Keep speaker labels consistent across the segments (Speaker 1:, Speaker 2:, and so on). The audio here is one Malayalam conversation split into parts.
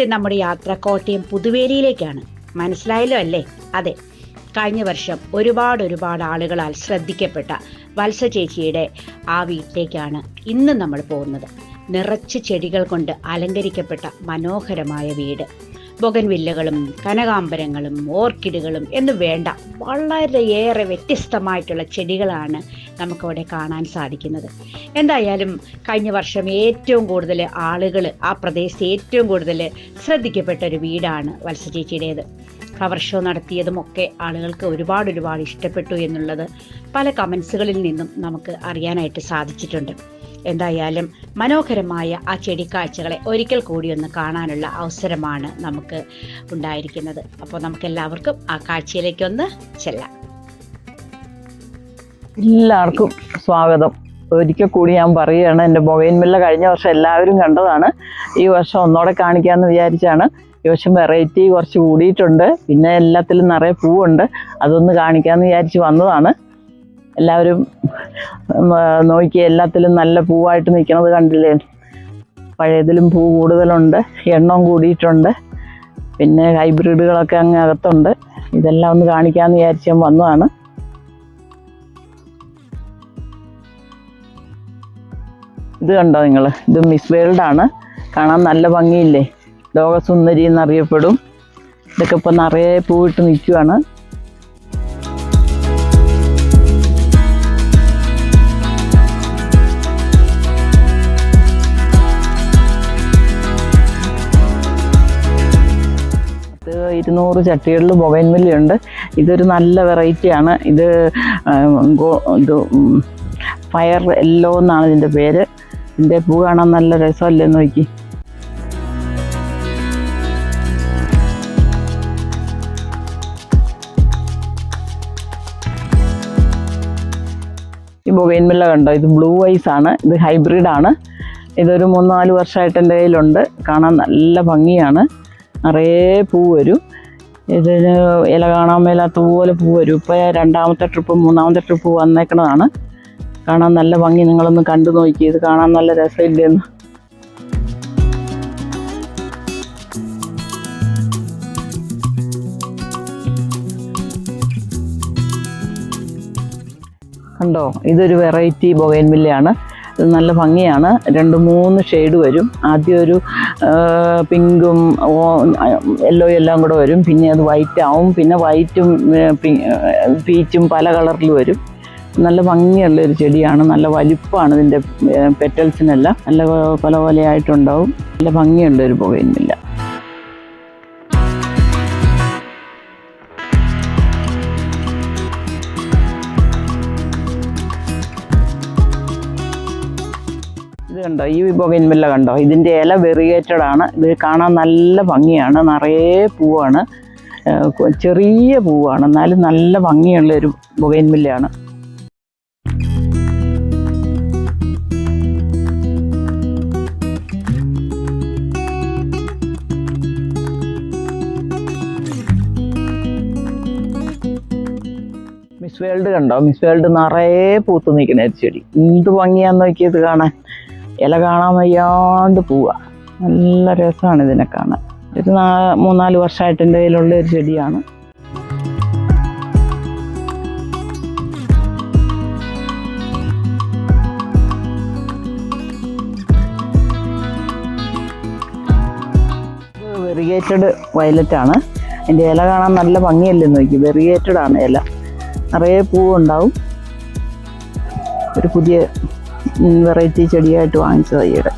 Speaker 1: ഇന്നത്തെ നമ്മുടെ യാത്ര കോട്ടയം പുതുവേലിയിലേക്കാണ് മനസ്സിലായല്ലോ അല്ലേ? അതെ. കഴിഞ്ഞ വർഷം ഒരുപാട് ഒരുപാട് ആളുകളാൽ ശ്രദ്ധിക്കപ്പെട്ട വത്സ ചേച്ചിയുടെ ആ വീട്ടിലേക്കാണ് ഇന്ന് നമ്മൾ പോകുന്നത്. നിറച്ച് ചെടികൾ കൊണ്ട് അലങ്കരിക്കപ്പെട്ട മനോഹരമായ വീട്. ബൊഗൻവില്ലകളും കനകാംബരങ്ങളും ഓർക്കിഡുകളും എന്ന് വേണ്ട വളരെയേറെ വ്യത്യസ്തമായിട്ടുള്ള ചെടികളാണ് നമുക്കവിടെ കാണാൻ സാധിക്കുന്നത്. എന്തായാലും കഴിഞ്ഞ വർഷം ഏറ്റവും കൂടുതൽ ആളുകൾ ആ പ്രദേശത്ത് ഏറ്റവും കൂടുതൽ ശ്രദ്ധിക്കപ്പെട്ട ഒരു വീടാണ് വത്സ ചേച്ചിയുടേത് ഫ്ലവർ ഷോ നടത്തിയതുമൊക്കെ ആളുകൾക്ക് ഒരുപാട് ഒരുപാട് ഇഷ്ടപ്പെട്ടു എന്നുള്ളത് പല കമൻസുകളിൽ നിന്നും നമുക്ക് അറിയാനായിട്ട് സാധിച്ചിട്ടുണ്ട്. എന്തായാലും മനോഹരമായ ആ ചെടിക്കാഴ്ചകളെ ഒരിക്കൽ കൂടി ഒന്ന് കാണാനുള്ള അവസരമാണ് നമുക്ക് ഉണ്ടായിരിക്കുന്നത്. അപ്പോൾ നമുക്ക് എല്ലാവർക്കും ആ കാഴ്ചയിലേക്കൊന്ന് ചെല്ലാം.
Speaker 2: എല്ലാവർക്കും സ്വാഗതം. ഒരിക്കൽ കൂടി ഞാൻ പറയുകയാണ് എന്റെ മൊബൈൻമില്ല കഴിഞ്ഞ വർഷം എല്ലാവരും കണ്ടതാണ്. ഈ വർഷം ഒന്നോടെ കാണിക്കാമെന്ന് വിചാരിച്ചാണ്. ഈ വർഷം വെറൈറ്റി കുറച്ച് കൂടിയിട്ടുണ്ട്. പിന്നെ എല്ലാത്തിലും നിറയെ പൂവുണ്ട്. അതൊന്ന് കാണിക്കാമെന്ന് വിചാരിച്ച് വന്നതാണ്. എല്ലാവരും നോക്കി എല്ലാത്തിലും നല്ല പൂവായിട്ട് നിൽക്കുന്നത് കണ്ടില്ലേ? പഴയതിലും പൂ കൂടുതലുണ്ട് എണ്ണം കൂടിയിട്ടുണ്ട്. പിന്നെ ഹൈബ്രിഡുകളൊക്കെ അങ്ങ് അകത്തുണ്ട്. ഇതെല്ലാം ഒന്ന് കാണിക്കാമെന്ന് വിചാരിച്ച് വന്നതാണ്. ഇത് കണ്ടോ നിങ്ങൾ? ഇത് മിസ് ആണ് കാണാൻ നല്ല ഭംഗിയില്ലേ? ലോകസുന്ദരി എന്നറിയപ്പെടും. ഇതൊക്കെ ഇപ്പം നിറയെ പൂവിട്ട് നിൽക്കുവാണ്. ഇരുന്നൂറ് ചട്ടികളിൽ ബൊഗൈൻവില്ലയുണ്ട് ഇതൊരു നല്ല വെറൈറ്റിയാണ് ഇത് ഇത് ഫയർ എല്ലോ എന്നാണ് ഇതിന്റെ പേര്. ഇതിന്റെ പൂ കാണാൻ നല്ല രസമല്ലേ നോക്കി. ഈ ബൊഗൈൻവില്ല കണ്ടോ? ഇത് ബ്ലൂ ഐസ് ആണ്. ഇത് ഹൈബ്രിഡ് ആണ്. ഇതൊരു മൂന്നാൽ നാല് വർഷമായിട്ട് എന്റെ കയ്യിലുണ്ട്. കാണാൻ നല്ല ഭംഗിയാണ്. നിറയെ പൂ വരും. ഇതിന് ഇല കാണാൻ മേലാത്ത പോലെ പൂ വരും. രണ്ടാമത്തെ ട്രിപ്പ് മൂന്നാമത്തെ ട്രിപ്പ് വന്നേക്കണതാണ്. കാണാൻ നല്ല ഭംഗി നിങ്ങളൊന്ന് കണ്ടു നോക്കി. ഇത് കാണാൻ നല്ല രസമില്ലെന്ന് കണ്ടോ? ഇതൊരു വെറൈറ്റി ബൊഗൈൻവില്ലയാണ് ഇത് നല്ല ഭംഗിയാണ്. രണ്ട് മൂന്ന് ഷെയ്ഡ് വരും. ആദ്യം ഒരു പിങ്കും യെല്ലോ എല്ലാം കൂടെ വരും. പിന്നെ അത് വൈറ്റ് ആവും. പിന്നെ വൈറ്റും പീച്ചും പല കളറിൽ വരും. നല്ല ഭംഗിയുള്ള ഒരു ചെടിയാണ്. നല്ല വലിപ്പമാണ് ഇതിന്റെ പെറ്റൽസിനെല്ലാം നല്ല. പല പോലെയായിട്ടുണ്ടാവും നല്ല ഭംഗിയുള്ള ഒരു ബൊഗൈൻവില്ല കണ്ടോ? ഈ ബൊഗൈൻവില്ല കണ്ടോ? ഇതിന്റെ ഇല വെറിയേറ്റഡ് ആണ്. ഇത് കാണാൻ നല്ല ഭംഗിയാണ്. നിറയെ പൂവാണ്. ചെറിയ പൂവാണ്. എന്നാലും നല്ല ഭംഗിയുള്ള ഒരു ബൊഗൈൻവില്ലയാണ് മിസ് വേൾഡ് കണ്ടോ? മിസ് വേൾഡ് നിറയെ പൂത്ത് നിൽക്കുന്ന ചെടി. എന്ത് ഭംഗിയാന്ന് നോക്കിയത് കാണാൻ. ഇല കാണാൻ വയ്യാണ്ട് പോവുക നല്ല രസമാണ് ഇതിനെ കാണാൻ. ഇത് നാ- മൂന്നാൽ വർഷമായിട്ട് എന്റെ കയ്യിലുള്ള ഒരു ചെടിയാണ്. വെറിയേറ്റഡ് വയലറ്റ് ആണ്. അതിന്റെ ഇല കാണാൻ നല്ല ഭംഗിയല്ലേ നോക്കി. വെറിയേറ്റഡ് ആണ് ഇല. നിറയെ പൂവുണ്ടാവും. ഒരു പുതിയ വെറൈറ്റി ചെടിയായിട്ട് വാങ്ങിച്ചത് ഈയിടെ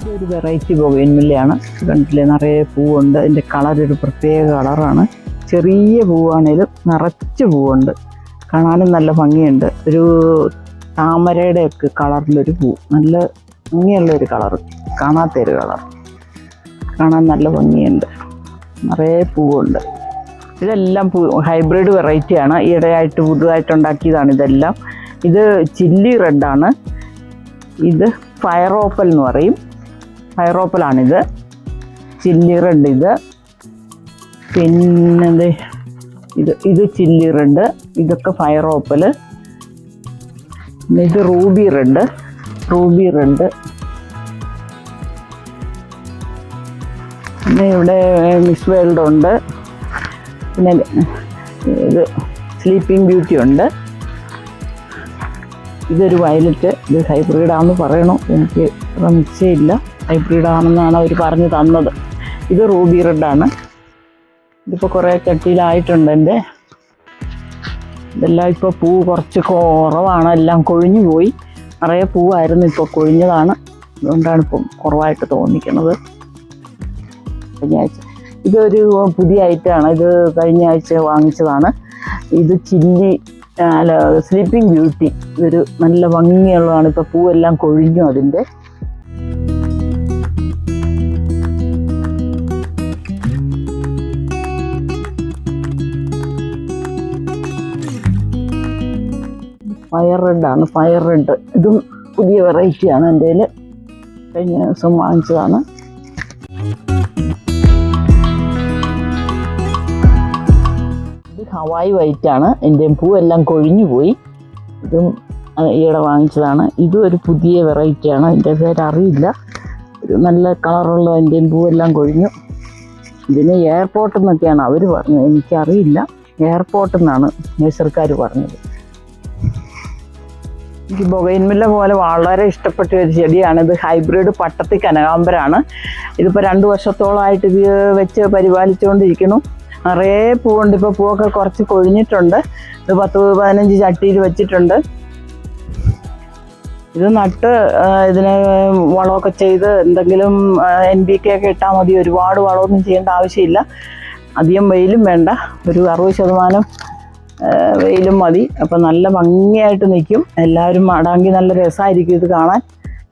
Speaker 2: ഇതൊരു വെറൈറ്റി ബൊഗൈൻവില്ലയാണ് കണ്ടില്ലേ നിറയെ പൂവുണ്ട്. അതിന്റെ കളർ ഒരു പ്രത്യേക കളറാണ് ചെറിയ പൂവാണേലും നിറച്ച് പൂവുണ്ട്. കാണാനും നല്ല ഭംഗിയുണ്ട്. ഒരു താമരയുടെ ഒക്കെ കളറിലൊരു പൂ. നല്ല ഭംഗിയുള്ള ഒരു കളർ കാണാത്ത ഒരു കളർ കാണാൻ നല്ല ഭംഗിയുണ്ട്. നിറയെ പൂവുണ്ട്. ഇതെല്ലാം പൂ ഹൈബ്രിഡ് വെറൈറ്റിയാണ്. ഈയിടെയായിട്ട് പുതുതായിട്ട് ഉണ്ടാക്കിയതാണ് ഇതെല്ലാം. ഇത് ചില്ലി റെഡാണ്. ഇത് ഫയർ ഓപ്പൽ എന്ന് പറയും. ഫയർ ഓപ്പലാണിത്. ചില്ലി റെഡ് ഇത്. പിന്നെ ഇത് ഇത് ചില്ലി റെഡ്. ഇതൊക്കെ ഫയറോപ്പൽ ഇത് റൂബി റെഡ്. Ruby red. പിന്നെ ഇവിടെ മിസ് വേൾഡ് ഉണ്ട്. പിന്നെ ഇത് സ്ലീപ്പിംഗ് ബ്യൂട്ടി ഉണ്ട്. ഇതൊരു വയലറ്റ് ഇത് ഹൈബ്രിഡാണെന്ന് പറയണു. എനിക്ക് നിശ്ചയമില്ല. ഹൈബ്രിഡാണെന്നാണ് അവർ പറഞ്ഞു തന്നത്. ഇത് റൂബി റെഡാണ് ഇതിപ്പോൾ കുറേ ചട്ടിയിലായിട്ടുണ്ട് എന്റെ. ഇതെല്ലാം ഇപ്പോൾ പൂ കുറച്ച് കുറവാണ്. എല്ലാം കൊഴിഞ്ഞു പോയി. നിറയെ പൂവായിരുന്നു ഇപ്പോൾ കൊഴിഞ്ഞതാണ്. അതുകൊണ്ടാണ് ഇപ്പം കുറവായിട്ട് തോന്നിക്കുന്നത് കഴിഞ്ഞ ആഴ്ച ഇതൊരു പുതിയ ഐറ്റമാണ് ഇത് കഴിഞ്ഞ ആഴ്ച വാങ്ങിച്ചതാണ്. ഇത് ചില്ലി അല്ല സ്ലീപ്പിംഗ് ബ്യൂട്ടി ഇതൊരു നല്ല ഭംഗിയുള്ളതാണ്. ഇപ്പോൾ പൂവെല്ലാം കൊഴിഞ്ഞു അതിന്റെ ഫയർ റെഡാണ് ഫയർ റെഡ് ഇതും പുതിയ വെറൈറ്റിയാണ് എന്റെ കഴിഞ്ഞ ദിവസം വാങ്ങിച്ചതാണ്. ഹവായി ആണ് എന്റെ പൂവെല്ലാം കൊഴിഞ്ഞു പോയി. ഇതും ഈയിടെ വാങ്ങിച്ചതാണ്. ഇതും ഒരു പുതിയ വെറൈറ്റിയാണ്. എന്റെ പേര് അറിയില്ല. ഒരു നല്ല കളറുള്ള എന്റെ പൂവെല്ലാം കൊഴിഞ്ഞു. ഇതിന് എയർപോർട്ടിൽ നിന്നൊക്കെയാണ് അവർ പറഞ്ഞത്. എനിക്കറിയില്ല. എയർപോർട്ടിൽ നിന്നാണ് നേഴ്സർക്കാർ പറഞ്ഞത്. എനിക്ക് ബൊഗൈൻമില്ല പോലെ വളരെ ഇഷ്ടപ്പെട്ട ഒരു ചെടിയാണ്. ഇത് ഹൈബ്രിഡ് പട്ടത്തി കനകാമ്പരാണ് ഇതിപ്പോൾ രണ്ട് വർഷത്തോളമായിട്ട് ഇത് വെച്ച് പരിപാലിച്ചുകൊണ്ടിരിക്കുന്നു. നിറയെ പൂവുണ്ട്. ഇപ്പോൾ പൂവൊക്കെ കുറച്ച് കൊഴിഞ്ഞിട്ടുണ്ട്. ഇത് പത്ത് പതിനഞ്ച് ചട്ടിയിൽ വെച്ചിട്ടുണ്ട്. ഇത് നട്ട് ഇതിന് വളമൊക്കെ ചെയ്ത് എന്തെങ്കിലും എൻ ബി കെ ഒക്കെ ഇട്ടാൽ മതി. ഒരുപാട് വളമൊന്നും ചെയ്യേണ്ട ആവശ്യമില്ല. അധികം വെയിലും വേണ്ട. ഒരു അറുപത് ശതമാനം വെയിലും മതി. അപ്പം നല്ല ഭംഗിയായിട്ട് നിൽക്കും. എല്ലാവരും അടാങ്കി നല്ല രസമായിരിക്കും ഇത് കാണാൻ.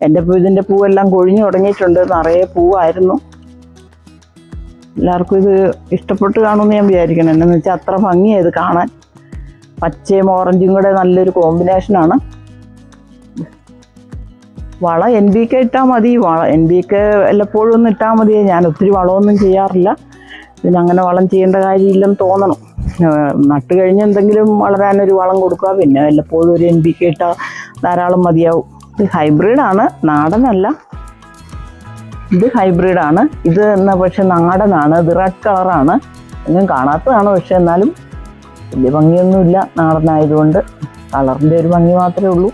Speaker 2: എന്റെ ഇതിന്റെ പൂവെല്ലാം കൊഴിഞ്ഞു തുടങ്ങിയിട്ടുണ്ട്. നിറയെ പൂവായിരുന്നു. എല്ലാവർക്കും ഇത് ഇഷ്ടപ്പെട്ട് കാണുമെന്ന് ഞാൻ വിചാരിക്കണം എന്നു വെച്ചാൽ അത്ര ഭംഗിയായത് കാണാൻ. പച്ചയും ഓറഞ്ചും കൂടെ നല്ലൊരു കോമ്പിനേഷനാണ് വള എൻ ബി കെ ഇട്ടാൽ മതി. വള എൻ ബി കെ വല്ലപ്പോഴും ഒന്ന് ഇട്ടാൽ മതി. ഞാൻ ഒത്തിരി വളമൊന്നും ചെയ്യാറില്ല. അങ്ങനെ വളം ചെയ്യേണ്ട കാര്യമില്ലെന്ന് തോന്നണം. നട്ട് കഴിഞ്ഞ് എന്തെങ്കിലും വളരാനൊരു വളം കൊടുക്കുക. പിന്നെ വല്ലപ്പോഴും ഒരു എൻ ബി കെ ഇട്ടാൽ ധാരാളം മതിയാവും. ഇത് ഹൈബ്രിഡാണ് നാടനല്ല. ഇത് ഹൈബ്രിഡ് ആണ്. ഇത് എന്നാൽ പക്ഷെ നാടനാണ്. ഇത് റെഡ് കളറാണ് ഞാൻ കാണാത്തതാണ് പക്ഷെ എന്നാലും വലിയ ഭംഗിയൊന്നുമില്ല നാടനായതുകൊണ്ട്. കളറിന്റെ ഒരു ഭംഗി മാത്രമേ ഉള്ളൂ.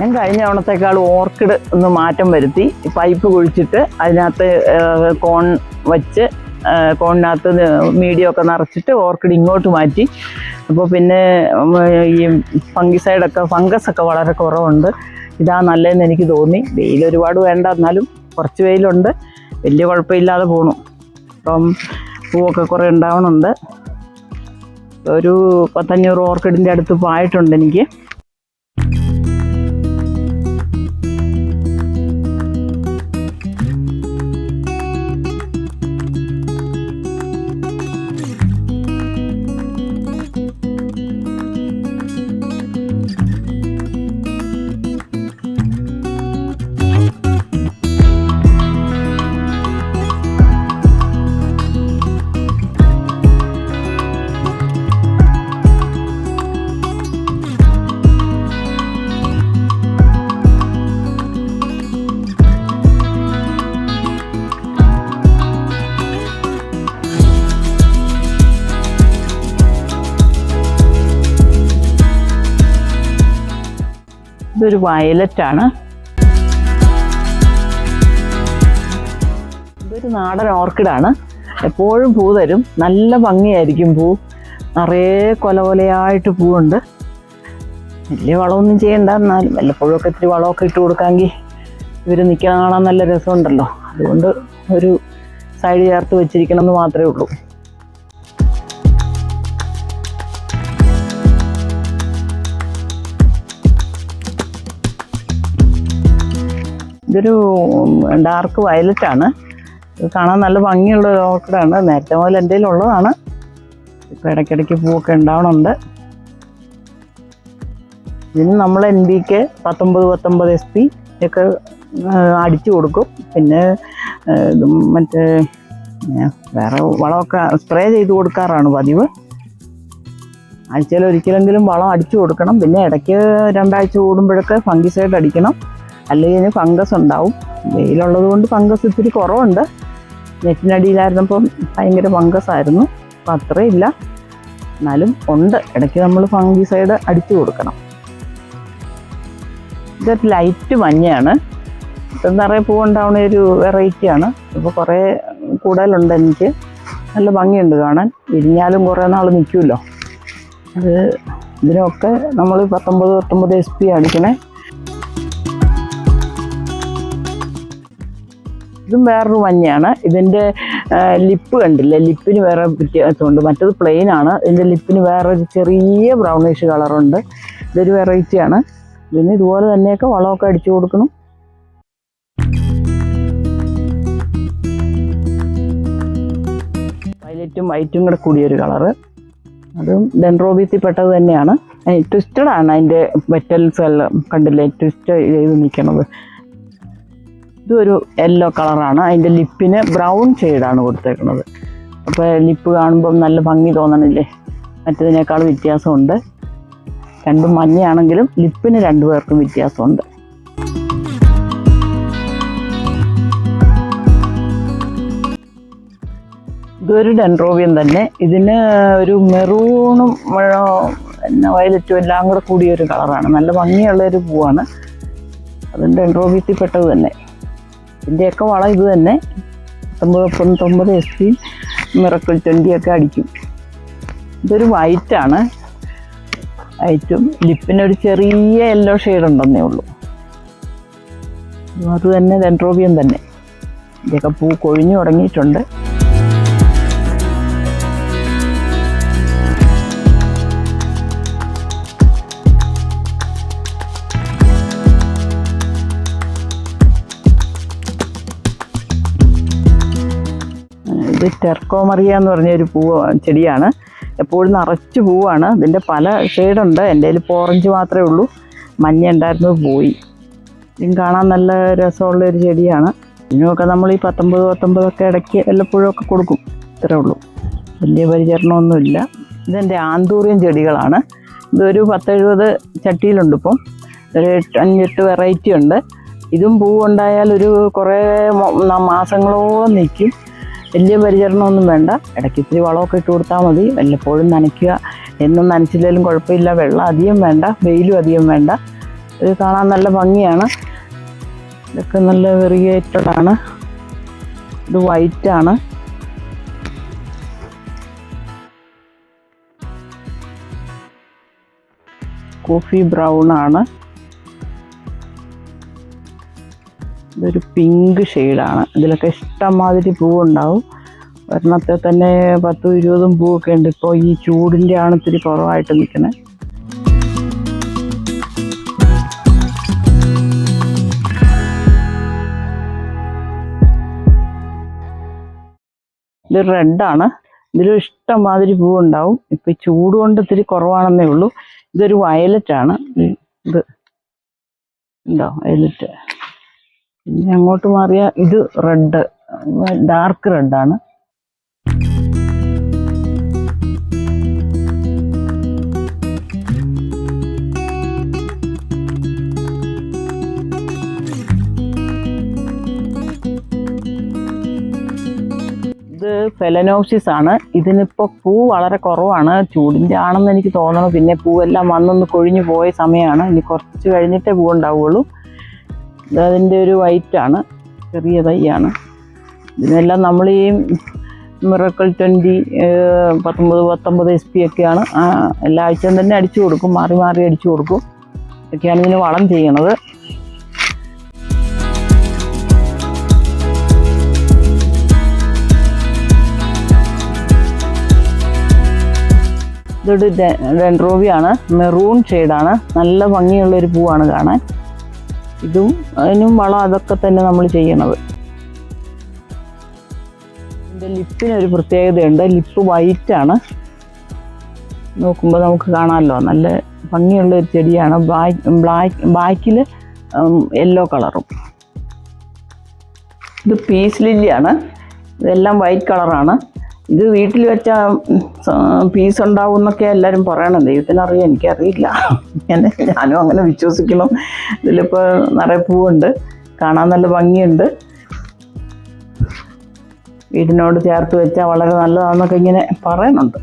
Speaker 2: ഞാൻ കഴിഞ്ഞ തവണത്തേക്കാൾ ഓർക്കിഡ് ഒന്ന് മാറ്റം വരുത്തി. പൈപ്പ് കുഴിച്ചിട്ട് അതിനകത്ത് കോൺ വച്ച് കോണിനകത്ത് മീഡിയം ഒക്കെ നിറച്ചിട്ട് ഓർക്കിഡ് ഇങ്ങോട്ട് മാറ്റി. അപ്പോൾ പിന്നെ ഈ ഫംഗിസൈഡൊക്കെ ഫംഗസ് ഒക്കെ വളരെ കുറവുണ്ട്. ഇതാ നല്ലതെന്ന് എനിക്ക് തോന്നി. വെയിൽ ഒരുപാട് വേണ്ട എന്നാലും കുറച്ച് വെയിലുണ്ട്. വലിയ കുഴപ്പമില്ലാതെ പോണു. അപ്പം പൂവൊക്കെ കുറേ ഉണ്ടാവണുണ്ട്. ഒരു പത്തഞ്ഞൂറ് ഓർക്കിഡിന്റെ അടുത്ത് പായിട്ടുണ്ട് എനിക്ക്. ഇതൊരു വയലറ്റ് ആണ്. ഇതൊരു നാടൻ ഓർക്കിഡാണ് എപ്പോഴും പൂ തരും. നല്ല ഭംഗിയായിരിക്കും പൂ. നിറയെ കൊല കൊലയായിട്ട് പൂവുണ്ട്. വലിയ വളമൊന്നും ചെയ്യണ്ട. എന്നാലും വല്ലപ്പോഴും ഒക്കെ ഇത്തിരി വളമൊക്കെ ഇട്ട് കൊടുക്കാമെങ്കിൽ ഇവർ നിൽക്കാൻ കാണാൻ നല്ല രസമുണ്ടല്ലോ. അതുകൊണ്ട് ഒരു സൈഡ് ചേർത്ത് വെച്ചിരിക്കണം എന്ന് മാത്രമേ ഉള്ളൂ. ഇതൊരു ഡാർക്ക് വയലറ്റ് ആണ് ഇത് കാണാൻ നല്ല ഭംഗിയുള്ള ഒരു ഓർക്കിഡാണ്. നേരത്തെ മുതൽ എന്റെ ഉള്ളതാണ്. ഇപ്പോൾ ഇടയ്ക്കിടയ്ക്ക് പൂവൊക്കെ ഉണ്ടാവണമുണ്ട് ഇതിന് നമ്മൾ എൻ ബി കെ പത്തൊമ്പത് പത്തൊമ്പത് എസ് പി ഒക്കെ അടിച്ചു കൊടുക്കും. പിന്നെ മറ്റേ വേറെ വളമൊക്കെ സ്പ്രേ ചെയ്ത് കൊടുക്കാറാണ് പതിവ്. ആഴ്ചയിൽ ഒരിക്കലെങ്കിലും വളം അടിച്ചു കൊടുക്കണം. പിന്നെ ഇടയ്ക്ക് രണ്ടാഴ്ച കൂടുമ്പോഴൊക്കെ ഫംഗിസൈഡ് അടിക്കണം. അല്ലെങ്കിൽ ഇതിന് ഫംഗസ് ഉണ്ടാവും. വെയിലുള്ളത് കൊണ്ട് ഫംഗസ് ഇത്തിരി കുറവുണ്ട്. നെറ്റിനടിയിലായിരുന്നപ്പം ഭയങ്കര ഫംഗസ് ആയിരുന്നു. അപ്പം അത്രയും ഇല്ല. എന്നാലും ഉണ്ട്. ഇടയ്ക്ക് നമ്മൾ ഫംഗിസൈഡ് അടിച്ചു കൊടുക്കണം. ഇതൊരു ലൈറ്റ് മഞ്ഞയാണ്. ഇത് നിറയെ പൂവുണ്ടാവുന്ന ഒരു വെറൈറ്റിയാണ് ഇപ്പോൾ കുറേ കൂടുതലുണ്ട് എനിക്ക്. നല്ല ഭംഗിയുണ്ട് കാണാൻ. വിരിഞ്ഞാലും കുറേ നാൾ നിൽക്കുമല്ലോ അത് ഇതിനൊക്കെ നമ്മൾ പത്തൊമ്പത് പത്തൊമ്പത് എസ് പി അടിക്കണേ. ഇതും വേറൊരു മഞ്ഞയാണ് ഇതിന്റെ ലിപ്പ് കണ്ടില്ലേ? ലിപ്പിന് വേറെ വ്യത്യാസമുണ്ട്. മറ്റത് പ്ലെയിൻ ആണ്. ഇതിന്റെ ലിപ്പിന് വേറെ ചെറിയ ബ്രൗണിഷ് കളറുണ്ട് ഇതൊരു വെറൈറ്റിയാണ് ഇതിന് ഇതുപോലെ തന്നെയൊക്കെ വളമൊക്കെ അടിച്ചു കൊടുക്കണം. വയലറ്റും വൈറ്റും കൂടെ കൂടിയൊരു കളറ് അതും ഡെൻഡ്രോബീസിൽ പെട്ടത് തന്നെയാണ്. ട്വിസ്റ്റഡ് ആണ്. അതിന്റെ മെറ്റൽസ് എല്ലാം കണ്ടില്ലേ? ട്വിസ്റ്റ് ചെയ്ത് നിൽക്കണത് ഇതൊരു യെല്ലോ കളറാണ് അതിന്റെ ലിപ്പിന് ബ്രൗൺ ഷെയ്ഡാണ് കൊടുത്തേക്കുന്നത് അപ്പോൾ ലിപ്പ് കാണുമ്പം നല്ല ഭംഗി തോന്നണില്ലേ? മറ്റതിനേക്കാൾ വ്യത്യാസമുണ്ട്. രണ്ടും മഞ്ഞയാണെങ്കിലും ലിപ്പിന് രണ്ടു പേർക്കും വ്യത്യാസമുണ്ട്. ഇതൊരു ഡെൻട്രോവിയം തന്നെ. ഇതിന് ഒരു മെറൂണും പിന്നെ വയലറ്റും എല്ലാം കൂടെ കൂടിയ ഒരു കളറാണ് നല്ല ഭംഗിയുള്ള ഒരു പൂവാണ്. അതും ഡെൻഡ്രോബിയത്തിൽ പെട്ടത് തന്നെ. ഇതിന്റെയൊക്കെ വളം ഇത് തന്നെ. പത്തൊമ്പത് പത്തൊമ്പത് എസ് പി മിറക്കിൾ ട്വന്റിയൊക്കെ അടിക്കും. ഇതൊരു വൈറ്റാണ് വൈറ്റും ലിപ്പിനൊരു ചെറിയ യെല്ലോ ഷെയ്ഡ് ഉണ്ടെന്നേ ഉള്ളൂ. അത് തന്നെ ഡെൻട്രോബിയം തന്നെ. ഇതൊക്കെ പൂ കൊഴിഞ്ഞു തുടങ്ങിയിട്ടുണ്ട്. ഇത് ടെർക്കോമറിയ എന്ന് പറഞ്ഞ ഒരു പൂവ് ചെടിയാണ്. എപ്പോഴും നിറച്ച് പൂവാണ്. ഇതിന്റെ പല ഷെയ്ഡുണ്ട് എന്റെ കയ്യിൽ ഓറഞ്ച് മാത്രമേ ഉള്ളൂ. മഞ്ഞ ഉണ്ടായിരുന്നത് പോയി. ഇതും കാണാൻ നല്ല രസമുള്ള ഒരു ചെടിയാണ്. ഇതിനൊക്കെ നമ്മൾ ഈ പത്തൊമ്പത് പത്തൊമ്പതൊക്കെ ഇടയ്ക്ക് വല്ലപ്പോഴും ഒക്കെ കൊടുക്കും. ഇത്രേ ഉള്ളൂ. വലിയ പരിചരണമൊന്നുമില്ല. ഇതെന്റെ ആന്തൂറിയൻ ചെടികളാണ്. ഇതൊരു പത്തെഴുപത് ചട്ടിയിലുണ്ട് ഇപ്പം. ഒരു അഞ്ചെട്ട് വെറൈറ്റി ഉണ്ട്. ഇതും പൂവുണ്ടായാൽ ഒരു കുറേ മാസങ്ങളോളം നിൽക്കും. വലിയ പരിചരണമൊന്നും വേണ്ട. ഇടയ്ക്ക് ഇത്തിരി വളമൊക്കെ ഇട്ട് കൊടുത്താൽ മതി. വല്ലപ്പോഴും നനയ്ക്കുക എന്നും നനച്ചില്ലെങ്കിലും കുഴപ്പമില്ല. വെള്ളം അധികം വേണ്ട. വെയിലും അധികം വേണ്ട. ഇത് കാണാൻ നല്ല ഭംഗിയാണ്. ഇതൊക്കെ നല്ല വെറിയേറ്റഡാണ് ഇത് വൈറ്റ് ആണ്. കോഫി ബ്രൗൺ ആണ്. ഇതൊരു പിങ്ക് ഷെയ്ഡാണ് ഇതിലൊക്കെ ഇഷ്ടംമാതിരി പൂവുണ്ടാവും. ഒരെണ്ണത്തെ തന്നെ പത്തും ഇരുപതും പൂവൊക്കെ ഉണ്ട്. ഇപ്പോൾ ഈ ചൂടിന്റെ ആണ് ഇത്തിരി കുറവായിട്ട് നിൽക്കുന്നത് ഇത് റെഡാണ് ഇതിൽ ഇഷ്ടംമാതിരി പൂവുണ്ടാവും. ഇപ്പം ചൂട് കൊണ്ട് ഇത്തിരി കുറവാണെന്നേ ഉള്ളൂ. ഇതൊരു വയലറ്റാണ് ഇത് ഉണ്ടോ വയലറ്റ് പിന്നെ അങ്ങോട്ട് മാറിയ ഇത് റെഡ് ഡാർക്ക് റെഡാണ്. ഇത് ആണ്. ഇതിനിപ്പോൾ പൂ വളരെ കുറവാണ്. ചൂടിന്റെ ആണെന്ന് എനിക്ക് തോന്നണം. പിന്നെ പൂവെല്ലാം വന്നൊന്ന് കൊഴിഞ്ഞു പോയ സമയമാണ് ഇനി കുറച്ച് കഴിഞ്ഞിട്ടേ പൂ അതിന്റെ ഒരു വൈറ്റ് ആണ്. ചെറിയ തൈയാണ്. ഇതിനെല്ലാം നമ്മൾ ഈ മിറക്കിൾ ട്വന്റി പത്തൊമ്പത് പത്തൊമ്പത് എസ് പി ഒക്കെയാണ്. എല്ലാ ആഴ്ചയും തന്നെ അടിച്ചു കൊടുക്കും. മാറി മാറി അടിച്ചു കൊടുക്കും. ഇതൊക്കെയാണ് ഇതിന് വളം ചെയ്യണത് ഇതൊരു ഡെൻഡ്രോവിയാണ് മെറൂൺ ഷെയ്ഡാണ് നല്ല ഭംഗിയുള്ള ഒരു പൂവാണ് കാണാൻ. ഇതും അതിനും വളം അതൊക്കെ തന്നെ നമ്മൾ ചെയ്യണത്. ഇതിന്റെ ലിപ്പിനൊരു പ്രത്യേകതയുണ്ട്. ലിപ്പ് വൈറ്റ് ആണ് നോക്കുമ്പോൾ നമുക്ക് കാണാമല്ലോ. നല്ല ഭംഗിയുള്ള ഒരു ചെടിയാണ്. ബ്ലാക്ക് ബ്ലാക്ക് ബാക്കിൽ യെല്ലോ കളറും. ഇത് പീസ് ലില്ലിയാണ്. ഇതെല്ലാം വൈറ്റ് കളറാണ്. ഇത് വീട്ടിൽ വെച്ച പീസ് ഉണ്ടാവും എന്നൊക്കെ എല്ലാവരും പറയണം. ദൈവത്തിനറിയാം എനിക്കറിയില്ല. എന്നെ ഞാനും അങ്ങനെ വിശ്വസിക്കണം. ഇതിലിപ്പോൾ നിറയെ പൂവുണ്ട്. കാണാൻ നല്ല ഭംഗിയുണ്ട്. വീടിനോട് ചേർത്ത് വെച്ചാൽ വളരെ നല്ലതാണെന്നൊക്കെ ഇങ്ങനെ പറയുന്നുണ്ട്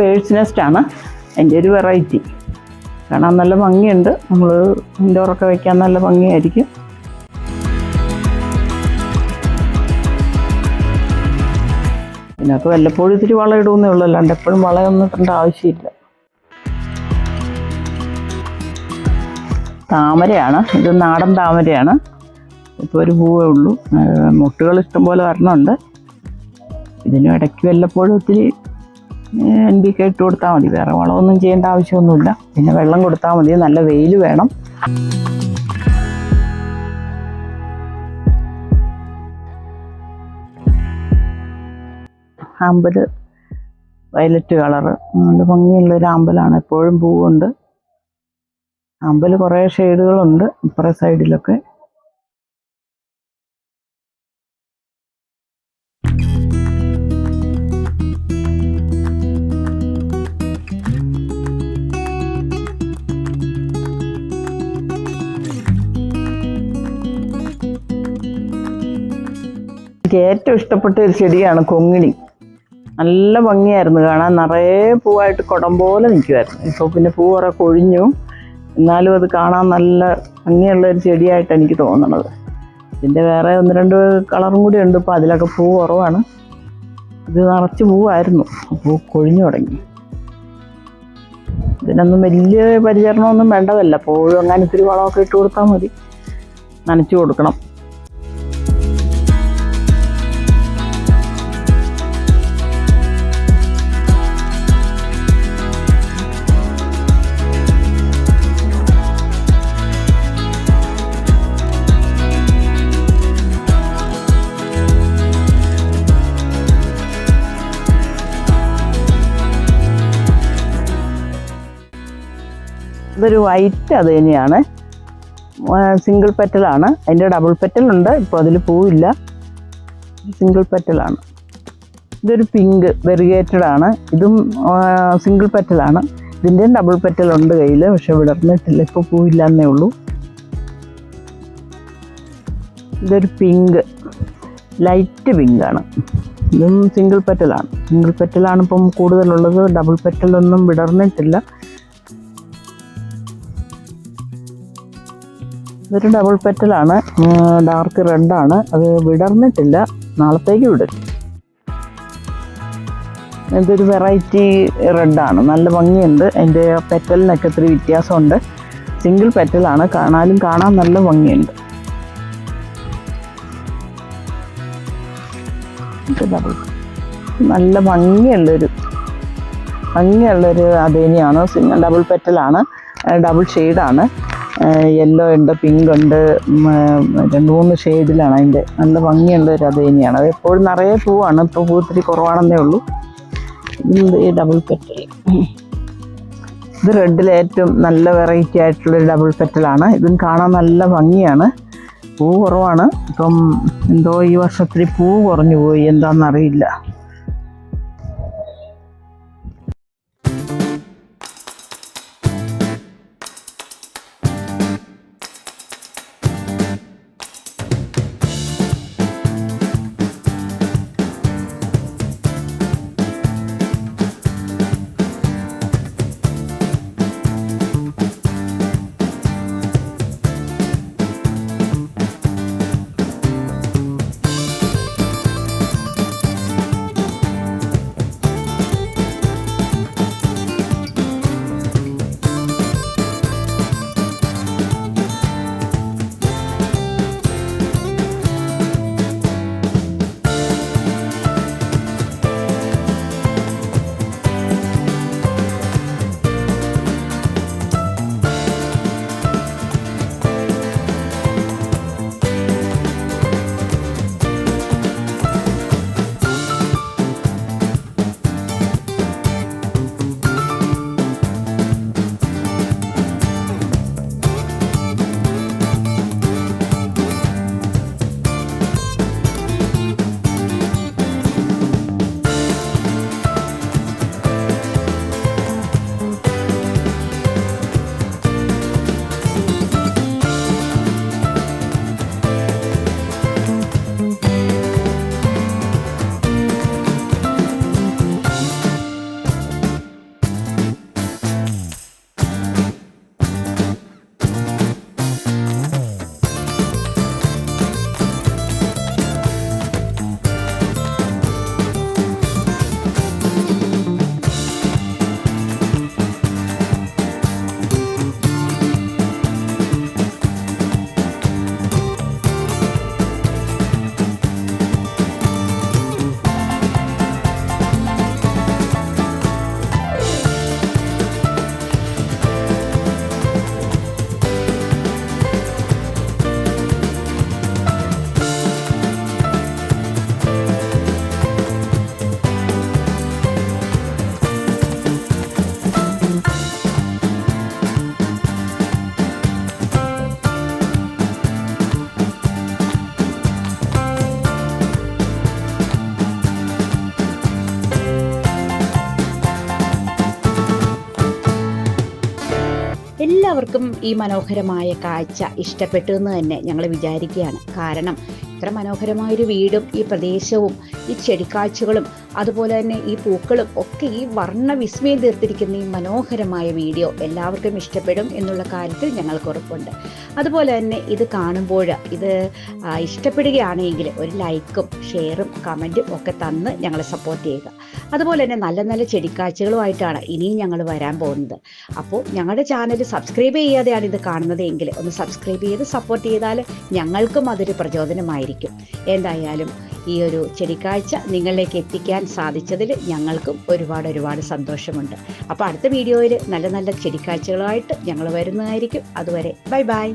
Speaker 2: ഒരു ബേഡ്സ് നെസ്റ്റ് ആണ് അതിന്റെ ഒരു വെറൈറ്റി. കാണാൻ നല്ല ഭംഗിയുണ്ട്. നമ്മൾ ഇൻഡോറൊക്കെ വയ്ക്കാൻ നല്ല ഭംഗിയായിരിക്കും. ഇതിനൊക്കെ വല്ലപ്പോഴും ഇത്തിരി വളം ഇടുമെന്നേ ഉള്ളൂ. അല്ലാണ്ട് എപ്പോഴും വളയൊന്നും ഇട്ടേണ്ട ആവശ്യമില്ല. താമരയാണ്. ഇത് നാടൻ താമരയാണ്. ഇപ്പോൾ ഒരു പൂവേ ഉള്ളൂ. മുട്ടുകൾ ഇഷ്ടംപോലെ വരണമുണ്ട് ഇതിനും ഇടയ്ക്ക് വല്ലപ്പോഴും ഒത്തിരി എൻ ബി കെ ഇട്ട് കൊടുത്താൽ മതി. വേറെ വളമൊന്നും ചെയ്യേണ്ട ആവശ്യമൊന്നുമില്ല. പിന്നെ വെള്ളം കൊടുത്താൽ മതി. നല്ല വെയിൽ വേണം. ആമ്പൽ വയലറ്റ് കളറ് നല്ല ഭംഗിയുള്ള ഒരു ആമ്പലാണ് എപ്പോഴും പൂവുണ്ട്. ആമ്പൽ കുറേ ഷെയ്ഡുകളുണ്ട്. ഇപ്പുറ സൈഡിലൊക്കെ എനിക്ക് ഏറ്റവും ഇഷ്ടപ്പെട്ട ഒരു ചെടിയാണ് കൊങ്ങിണി. നല്ല ഭംഗിയായിരുന്നു കാണാൻ. നിറയെ പൂവായിട്ട് കുടം പോലെ നിൽക്കുമായിരുന്നു ഇപ്പോൾ പിന്നെ പൂ കുറെ കൊഴിഞ്ഞു. എന്നാലും അത് കാണാൻ നല്ല ഭംഗിയുള്ള ഒരു ചെടിയായിട്ട് എനിക്ക് തോന്നണത്. ഇതിന്റെ വേറെ ഒന്ന് രണ്ട് കളറും കൂടി ഉണ്ട്. ഇപ്പോൾ അതിലൊക്കെ പൂ കുറവാണ്. ഇത് നിറച്ച് പൂവായിരുന്നു. പൂ കൊഴിഞ്ഞു തുടങ്ങി. ഇതിനൊന്നും വലിയ പരിചരണമൊന്നും വേണ്ടതല്ല. പൂവ് അങ്ങനെ ഇത്തിരി വളമൊക്കെ ഇട്ട് കൊടുത്താൽ മതി. നനച്ചു കൊടുക്കണം. ഇതൊരു വൈറ്റ് അത് തന്നെയാണ്. സിംഗിൾ പെറ്റലാണ് അതിന്റെ ഡബിൾ പെറ്റലുണ്ട് ഇപ്പോൾ അതിൽ പൂവില്ല. സിംഗിൾ പെറ്റലാണ് ഇതൊരു പിങ്ക് വെറിഗേറ്റഡ് ആണ്. ഇതും സിംഗിൾ പെറ്റലാണ് ഇതിന്റെയും ഡബിൾ പെറ്റലുണ്ട് കയ്യിൽ പക്ഷെ വിടർന്നിട്ടില്ല. ഇപ്പോൾ പൂവില്ല എന്നേ ഉള്ളൂ. ഇതൊരു പിങ്ക് ലൈറ്റ് പിങ്കാണ് ഇതും സിംഗിൾ പെറ്റലാണ് സിംഗിൾ പെറ്റലാണ് ഇപ്പം കൂടുതലുള്ളത്. ഡബിൾ പെറ്റലൊന്നും വിടർന്നിട്ടില്ല. ഇതൊരു ഡബിൾ പെറ്റലാണ് ഡാർക്ക് റെഡാണ് അത് വിടർന്നിട്ടില്ല. നാളത്തേക്ക് വിടും. ഇതൊരു വെറൈറ്റി റെഡാണ് നല്ല ഭംഗിയുണ്ട്. അതിന്റെ പെറ്റലിനൊക്കെ ഇത്തിരി വ്യത്യാസമുണ്ട്. സിംഗിൾ പെറ്റലാണ് കാണാനും കാണാൻ നല്ല ഭംഗിയുണ്ട്. നല്ല ഭംഗിയുള്ളൊരു ഭംഗിയുള്ളൊരു അതേനിയാണ് സിംഗിൾ ഡബിൾ പെറ്റലാണ് ഡബിൾ ഷെയ്ഡാണ് യെല്ലോ ഉണ്ട് പിങ്ക് ഉണ്ട് രണ്ട് മൂന്ന് ഷെയ്ഡിലാണ് അതിന്റെ. നല്ല ഭംഗിയുള്ള ഒരു അതേനിയാണ് അത് എപ്പോഴും നിറയെ പൂവാണ്. ഇപ്പോൾ പൂ ഇത്തിരി കുറവാണെന്നേ ഉള്ളൂ. ഇത് ഡബിൾ പെറ്റൽ ഇത് റെഡിൽ ഏറ്റവും നല്ല വെറൈറ്റി ആയിട്ടുള്ളൊരു ഡബിൾ പെറ്റലാണ് ഇതും കാണാൻ നല്ല ഭംഗിയാണ്. പൂ കുറവാണ്. ഇപ്പം എന്തോ ഈ വർഷത്തിൽ പൂ കുറഞ്ഞു പോയി. എന്താണെന്നറിയില്ല
Speaker 1: ഈ മനോഹരമായ കാഴ്ച ഇഷ്ടപ്പെട്ടു എന്ന് തന്നെ ഞങ്ങൾ വിചാരിക്കുകയാണ്. കാരണം ഇത്ര മനോഹരമായൊരു വീടും ഈ പ്രദേശവും ഈ ചെടിക്കാഴ്ചകളും അതുപോലെ തന്നെ ഈ പൂക്കളും ഒക്കെ ഈ വർണ വിസ്മയം തീർത്തിരിക്കുന്ന ഈ മനോഹരമായ വീഡിയോ എല്ലാവർക്കും ഇഷ്ടപ്പെടും എന്നുള്ള കാര്യത്തിൽ ഞങ്ങൾക്ക് ഉറപ്പുണ്ട്. അതുപോലെ തന്നെ ഇത് കാണുമ്പോൾ ഇത് ഇഷ്ടപ്പെടുകയാണെങ്കിൽ ഒരു ലൈക്കും ഷെയറും കമന്റും ഒക്കെ തന്ന് ഞങ്ങളെ സപ്പോർട്ട് ചെയ്യുക. അതുപോലെ തന്നെ നല്ല നല്ല ചെടിക്കാഴ്ചകളുമായിട്ടാണ് ഇനിയും ഞങ്ങൾ വരാൻ പോകുന്നത്. അപ്പോൾ ഞങ്ങളുടെ ചാനൽ സബ്സ്ക്രൈബ് ചെയ്യാതെയാണ് ഇത് കാണുന്നതെങ്കിൽ ഒന്ന് സബ്സ്ക്രൈബ് ചെയ്ത് സപ്പോർട്ട് ചെയ്താൽ ഞങ്ങൾക്കും അതൊരു പ്രചോദനമായിരിക്കും. എന്തായാലും ഈ ഒരു ചെടിക്കാഴ്ച നിങ്ങളിലേക്ക് എത്തിക്കാൻ സാധിച്ചതിൽ ഞങ്ങൾക്കും ഒരുപാട് ഒരുപാട് സന്തോഷമുണ്ട്. അപ്പോൾ അടുത്ത വീഡിയോയിൽ നല്ല നല്ല ചെടിക്കാഴ്ചകളുമായിട്ട് ഞങ്ങൾ വരുന്നതായിരിക്കും. അതുവരെ ബൈ ബൈ.